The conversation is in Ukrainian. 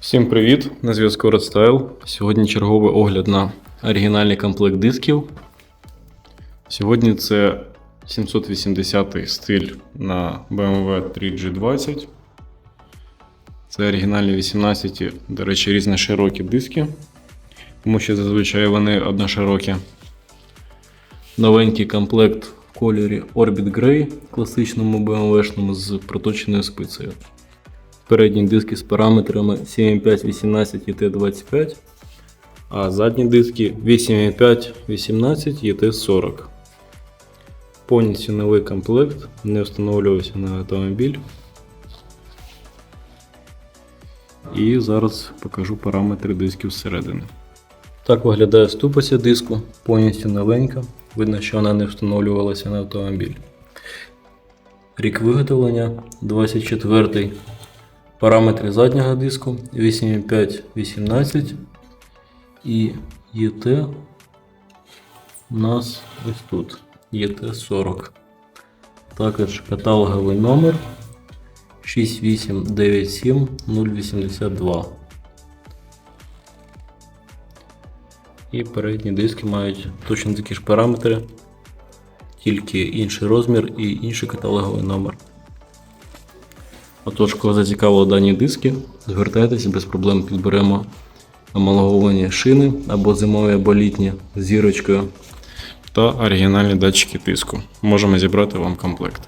Всім привіт! На зв'язку Redstyle. Сьогодні черговий огляд на оригінальний комплект дисків. Сьогодні це 780 стиль на BMW 3G20. Це оригінальні 18, до речі, різноширокі диски, тому що зазвичай вони одноширокі. Новенький комплект в кольорі Orbit Grey, класичному BMW-шному з проточеною спицею. Передні диски з параметрами 7,5, 18 і Т25, а задні диски 8,5, 18 і Т40. Повністю новий комплект, не встановлювався на автомобіль. І зараз покажу параметри дисків зсередини. Так виглядає ступиця диску, повністю новенька. Видно, що вона не встановлювалася на автомобіль. Рік виготовлення 24 Параметри заднього диску 8,5 18 і ЄТ у нас ось тут ЄТ 40. Також каталоговий номер 6897 082. І передні диски мають точно такі ж параметри, тільки інший розмір і інший каталоговий номер. Отож, кого зацікавило дані диски, звертайтеся без проблем підберемо амалоговані шини або зимові, або літні зірочкою та оригінальні датчики тиску. Можемо зібрати вам комплект.